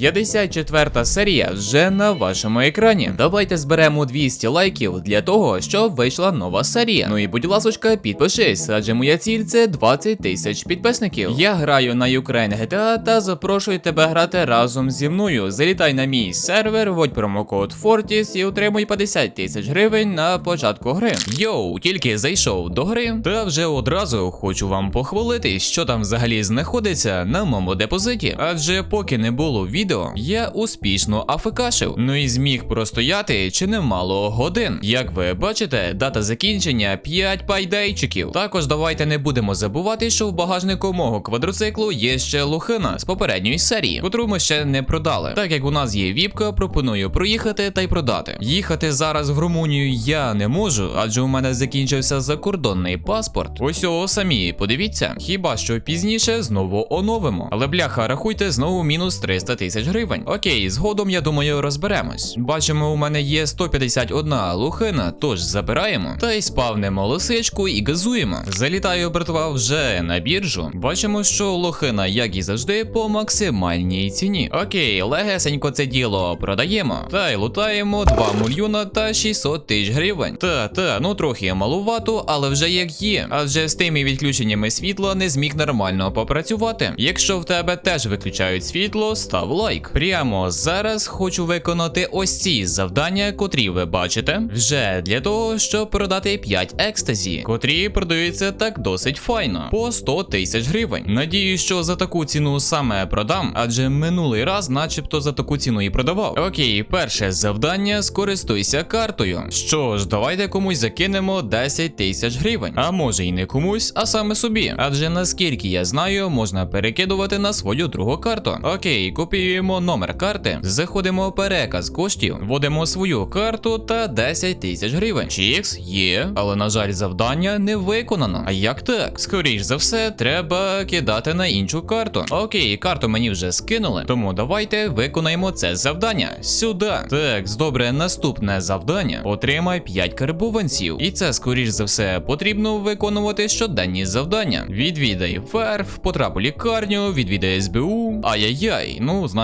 54 серія вже на вашому екрані. Давайте зберемо 200 лайків для того, щоб вийшла нова серія. Ну і будь ласочка, підпишись, адже моя ціль це 20 тисяч підписників. Я граю на Ukraine GTA та запрошую тебе грати разом зі мною. Залітай на мій сервер, вводь промокод Fortis і отримуй 50 тисяч гривень на початку гри. Йоу, тільки зайшов до гри, та вже одразу хочу вам похвалити, що там взагалі знаходиться на моєму депозиті. Адже поки не було відео, я успішно афекашив. Ну і зміг простояти чи немало годин. Як ви бачите, дата закінчення 5 пайдейчиків. Також давайте не будемо забувати, що в багажнику мого квадроциклу є ще лохина з попередньої серії, котру ми ще не продали. Так як у нас є віпка, пропоную проїхати та й продати. Їхати зараз в Румунію я не можу, адже у мене закінчився закордонний паспорт. Ось о, самі подивіться. Хіба що пізніше знову оновимо. Але бляха, рахуйте знову мінус 300 тисяч гривень. Окей, згодом я думаю розберемось. Бачимо, у мене є 151 лухина, тож забираємо та й спавнемо лисичку і газуємо. Залітаю братва вже на біржу. Бачимо, що лохина, як і завжди, по максимальній ціні. Окей, легесенько це діло продаємо. Та й лутаємо 2 мільйона та 600 тисяч гривень. Та, та, ну трохи малувато, але вже як є. Адже з тими відключеннями світла не зміг нормально попрацювати. Якщо в тебе теж виключають світло, став лайк. Прямо зараз хочу виконати ось ці завдання, котрі ви бачите, вже для того, щоб продати 5 екстазі, котрі продаються так досить файно, по 100 тисяч гривень. Надіюсь, що за таку ціну саме продам, адже минулий раз, начебто, за таку ціну і продавав. Окей, перше завдання: скористуйся картою. Що ж, давайте комусь закинемо 10 тисяч гривень. А може й не комусь, а саме собі. Адже наскільки я знаю, можна перекидувати на свою другу карту. Окей, копіюємо номер карти, заходимо в переказ коштів, вводимо свою карту та 10 тисяч гривень. Чікс є, але на жаль, завдання не виконано. А як так? Скоріш за все, треба кидати на іншу карту. Окей, карту мені вже скинули, тому давайте виконаємо це завдання. Сюди. Так, добре, наступне завдання. Отримай 5 карбованців. І це, скоріш за все, потрібно виконувати щоденні завдання. Відвідай ферф, потрап у лікарню, відвідай СБУ. Ай-яй-яй, ну знаєте,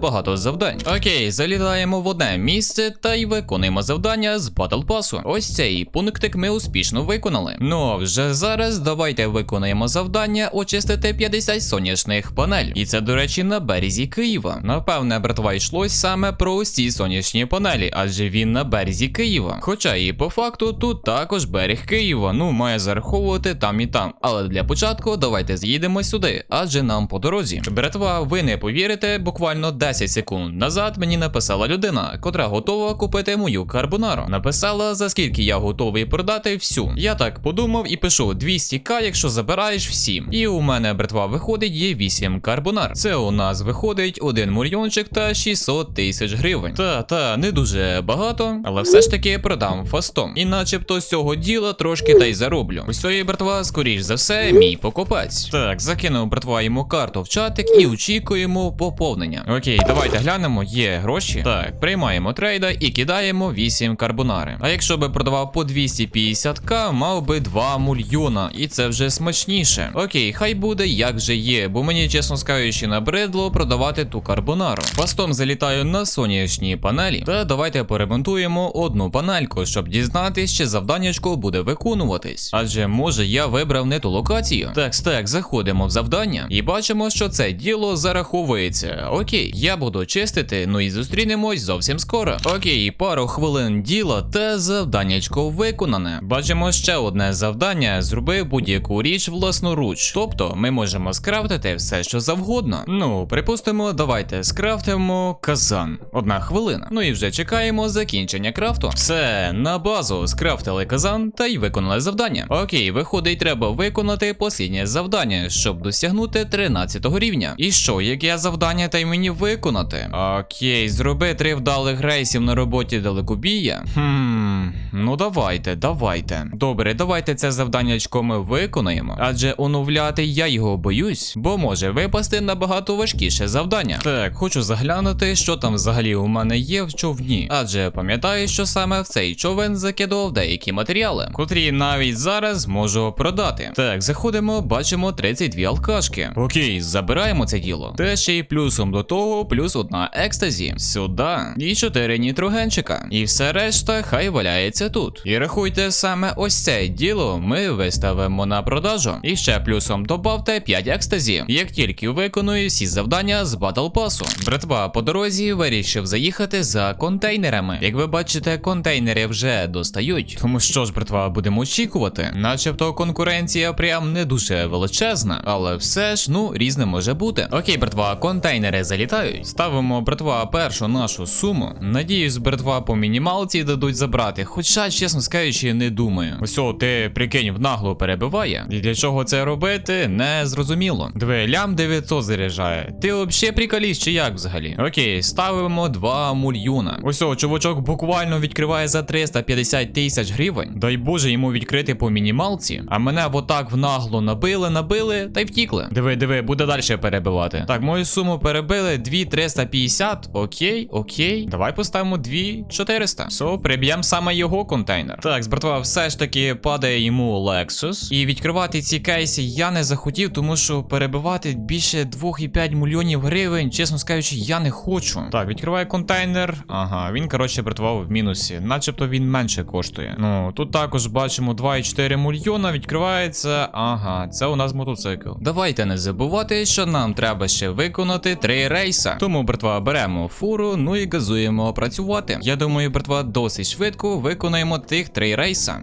багато завдань. Окей, залітаємо в одне місце та й виконуємо завдання з Battle Pass. Ось цей пунктик ми успішно виконали. Ну а вже зараз давайте виконаємо завдання очистити 50 сонячних панель. І це, до речі, на березі Києва. Напевне, братва йшлось саме про ось ці сонячні панелі, адже він на березі Києва. Хоча і по факту тут також берег Києва, ну має зараховувати там і там. Але для початку давайте з'їдемо сюди, адже нам по дорозі. Братва, ви не повірите, буквально 10 секунд назад мені написала людина, котра готова купити мою карбонару. Написала, за скільки я готовий продати всю. Я так подумав і пишу 200к, якщо забираєш всі. І у мене братва виходить є 8 карбонар. Це у нас виходить 1 мільйончик та 600 тисяч гривень. Та та не дуже багато, але все ж таки продам фастом. І начебто з цього діла трошки та й зароблю. Цієї братва, скоріш за все, мій покупець. Так, закинув братва йому карту в чатик і очікуємо поповнення. Окей, давайте глянемо, є гроші. Так, приймаємо трейда і кидаємо 8 карбонари. А якщо би продавав по 250к, мав би 2 мільйона, і це вже смачніше. Окей, хай буде як же є, бо мені, чесно скажучи, набридло продавати ту карбонару. Фастом залітаю на сонячні панелі. Та давайте поремонтуємо одну панельку, щоб дізнатись, чи завданнячко буде виконуватись. Адже може я вибрав не ту локацію. Так, так, заходимо в завдання і бачимо, що це діло зараховується. Окей, я буду чистити, ну і зустрінемось зовсім скоро. Окей, пару хвилин діла та завданнячко виконане. Бачимо ще одне завдання: зроби будь-яку річ власноруч. Тобто ми можемо скрафтити все, що завгодно. Ну, припустимо, давайте скрафтимо казан. Одна хвилина. Ну і вже чекаємо закінчення крафту. Все, на базу скрафтили казан та й виконали завдання. Окей, виходить, треба виконати посліднє завдання, щоб досягнути 13 рівня. І що, яке завдання та й мені виконати? Окей, зроби три вдалих рейсів на роботі далекобія. Хм, ну давайте, давайте. Добре, давайте це завданнячко ми виконаємо. Адже оновляти я його боюсь, бо може випасти набагато важкіше завдання. Так, хочу заглянути, що там взагалі у мене є в човні. Адже пам'ятаю, що саме в цей човен закидував деякі матеріали, котрі навіть зараз можу продати. Так, заходимо, бачимо 32 алкашки. Окей, забираємо це діло. Те ще й плюсом до того плюс одна екстазі. Сюди. І чотири нітрогенчика. І все решта хай валяється тут. І рахуйте, саме ось це діло ми виставимо на продажу. І ще плюсом добавте 5 екстазі, як тільки виконую всі завдання з батл пасу. Братва по дорозі вирішив заїхати за контейнерами. Як ви бачите, контейнери вже достають. Тому що ж, братва, будемо очікувати. Начебто конкуренція прям не дуже величезна, але все ж, ну, різне може бути. Окей, братва, контейнери залітають. Ставимо, братва, першу нашу суму. Надіюсь, братва по мінімалці дадуть забрати. Хоча, чесно скажучи, не думаю. Ось ти прикинь, в нагло перебиває. І для чого це робити, не зрозуміло. Диви, лям 900 заряджає. Ти взагалі приколіст чи як взагалі? Окей, ставимо 2 мульйона. Ось чувачок буквально відкриває за 350 тисяч гривень. Дай Боже йому відкрити по мінімалці. А мене отак в нагло набили, набили та й втікли. Диви, диви, буде далі перебивати. Так, мою суму перебили 2350. Окей, окей. Давай поставимо 2400. Все, приб'ємо саме його контейнер. Так, братва, все ж таки падає йому Lexus. І відкривати ці кейси я не захотів, тому що перебивати більше 2,5 мільйонів гривень, чесно скажучи, я не хочу. Так, відкриваю контейнер. Ага, він, коротше, братва, в мінусі. Начебто він менше коштує. Ну, тут також бачимо 2,4 мільйона. Відкривається. Ага, це у нас мотоцикл. Давайте не забувати, що нам треба ще виконати три рейса. Тому, братва, беремо фуру, ну і газуємо працювати. Я думаю, братва, досить швидко виконаємо тих три рейса.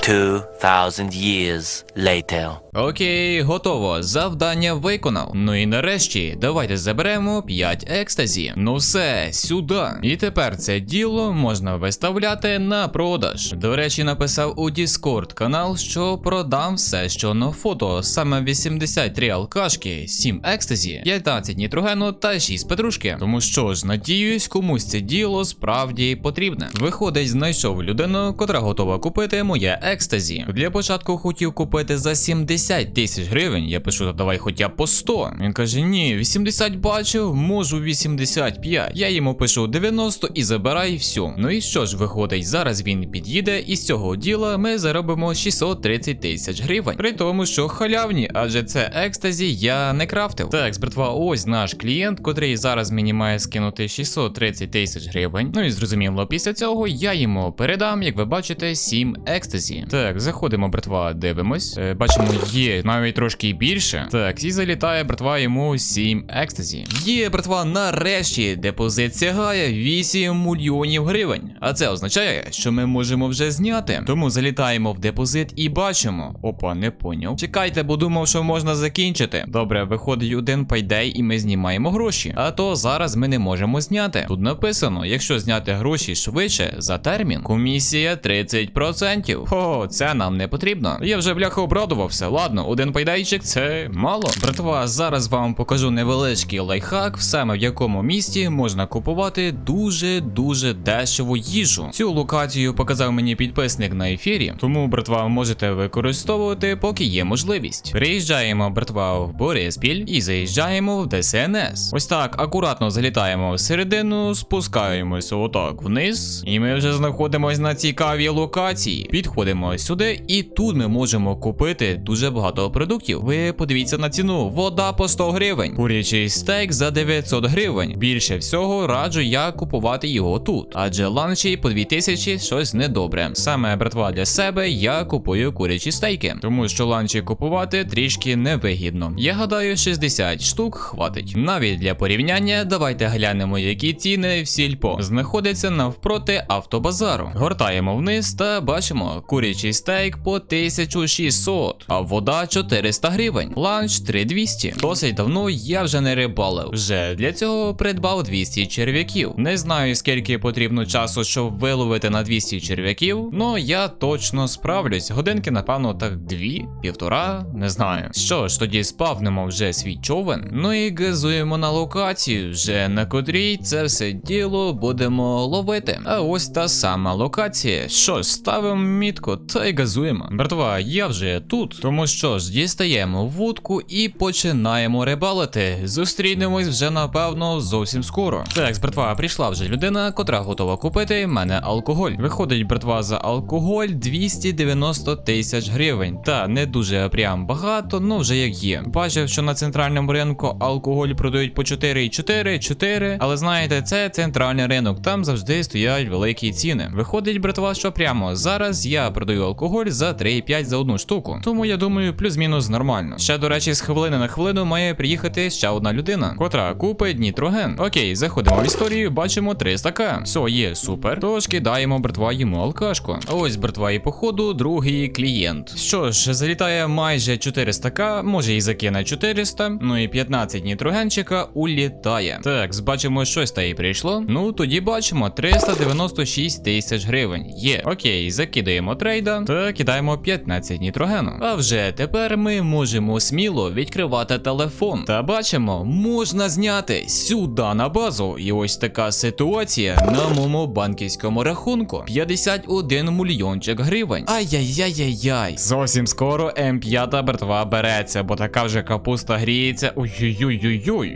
2,000 years later. Окей, готово. Завдання виконав. Ну і нарешті, давайте заберемо 5 екстазі. Ну все, сюди. І тепер це діло можна виставляти на продаж. До речі, написав у Discord канал, що продам все, що на фото. Саме 83 алкашки, 7 екстазі, 15 нітрогену та 6 петрушки. Тому що ж, надіюсь, комусь це діло справді потрібне. Виходить, знайшов людину, котра готова купити моє екстазі. Для початку хотів купити за 70 тисяч гривень. Я пишу, «Та давай хоча б по 100. Він каже: ні, 80 бачив, можу 85. Я йому пишу 90 і забирай все. Ну і що ж виходить, зараз він під'їде, і з цього діла ми заробимо 630 тисяч гривень. При тому, що халявні, адже це екстазі я не крафтив. Так, братва, ось наш клієнт, котрий зараз мені має скинути 630 тисяч гривень. Ну і зрозуміло, після цього я йому передам, як ви бачите, 7 екстазі. Так, заходимо, братва, дивимось. Е, бачимо, є навіть трошки більше. Так, і залітає, братва, йому 7 екстазі. Є, братва, нарешті депозит сягає 8 мільйонів гривень. А це означає, що ми можемо вже зняти. Тому залітаємо в депозит і бачимо. Опа, не поняв. Чекайте, бо думав, що можна закінчити. Добре, виходить один пайдей, і ми знімаємо гроші. А то зараз ми не можемо зняти. Тут написано: якщо зняти гроші швидше за термін, комісія 30%. Хо, це нам не потрібно. Я вже бляха обрадувався. Ладно, один пайдайчик це мало. Братва, зараз вам покажу невеличкий лайфхак, саме в якому місті можна купувати дуже дуже дешеву їжу. Цю локацію показав мені підписник на ефірі, тому братва можете використовувати, поки є можливість. Приїжджаємо, братва, в Бориспіль і заїжджаємо в ДСНС. Ось так, акуратно залітаємо всередину, спускаємося отак вниз, і ми вже знаходимось на цікавій локації. Підходимо сюди, і тут ми можемо купити дуже багато продуктів. Ви подивіться на ціну: вода по 100 гривень, курячий стейк за 900 гривень. Більше всього раджу я купувати його тут, адже ланчі по 2000 щось недобре. Саме братва для себе я купую курячі стейки, тому що ланчі купувати трішки невигідно. Я гадаю, 60 штук хватить. Навіть для порівняння, давайте глянемо, які ціни в сільпо знаходяться навпроти автобазару. Гортаємо вниз та бачимо курячий стейк по 1600, а вода 400 гривень. Ланч 3200. Досить давно я вже не рибалив. Вже для цього придбав 200 черв'яків. Не знаю скільки потрібно часу, щоб виловити на 200 черв'яків, но я точно справлюсь. Годинки, напевно, так дві, півтора, не знаю. Що ж, тоді спавнимо вже свій човен. Ну і газуємо на локацію, вже на котрій це все діло будемо ловити. А ось та сама локація. Що ж, ставимо мітку та й газуємо. Братва, я вже тут. Тому що ж, дістаємо вудку і починаємо рибалити. Зустрінемось вже напевно зовсім скоро. Так, братва, прийшла вже людина, котра готова купити мене алкоголь. Виходить, братва, за алкоголь 290 тисяч гривень. Та не дуже прям багато, ну вже як є. Бачив, що на центральному ринку алкоголь продають по 4, 4, 4. Але знаєте, це центральний ринок, там завжди стоять великі ціни. Виходить, братва, що прямо зараз я продаю алкоголь за 3,5 за одну штуку. Тому я думаю, плюс-мінус нормально. Ще, до речі, з хвилини на хвилину має приїхати ще одна людина, котра купить нітроген. Окей, заходимо в історію, бачимо 300к. Все, є, супер. Тож кидаємо братва йому алкашку. А ось братва і походу другий клієнт. Що ж, залітає майже 400к, може і закине 400, ну і 15 нітрогенчика улітає. Так, бачимо, щось та і прийшло. Ну тоді бачимо 396 тисяч гривень. Є. Окей, закидаємо трейда та кидаємо 15 нітрогену. А вже тепер ми можемо сміло відкривати телефон. Та бачимо, можна зняти сюди на базу. І ось така ситуація на моєму банківському рахунку: 51 мільйончик гривень. Ай-яй-яй-яй-яй. Зовсім скоро М5 братва береться, бо така вже капуста гріється. Ой-ой-ой-ой-ой.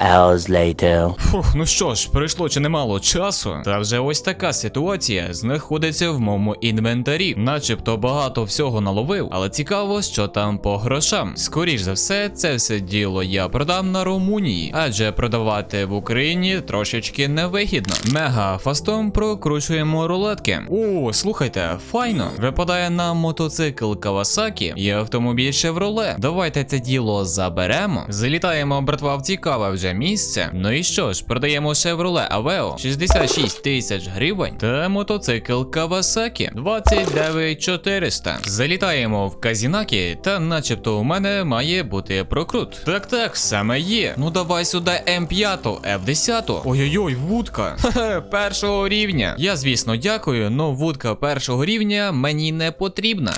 Hours later. Фух, ну що ж, пройшло чи немало часу. Та вже ось така ситуація знаходиться в моєму інвентарі. Начебто багато всього наловив, але цікаво, що там по грошам. Скоріш за все, це все діло я продам на Румунії, адже продавати в Україні трошечки невигідно. Мега фастом прокручуємо рулетки. О, слухайте, файно. Випадає нам мотоцикл Kawasaki і автомобіль Chevrolet. Давайте це діло заберемо. Залітаємо, братва, в цікаве вже місце. Ну і що ж, продаємо Chevrolet Aveo 66 тисяч гривень та мотоцикл Kawasaki 29 400. Залітаємо в Казінакі, та начебто у мене має бути прокрут. Так, так, саме є. Ну давай сюди М5, F10. Ой-ой-ой, вудка. Хе-хе, першого рівня. Я, звісно, дякую, но вудка першого рівня мені не потрібна.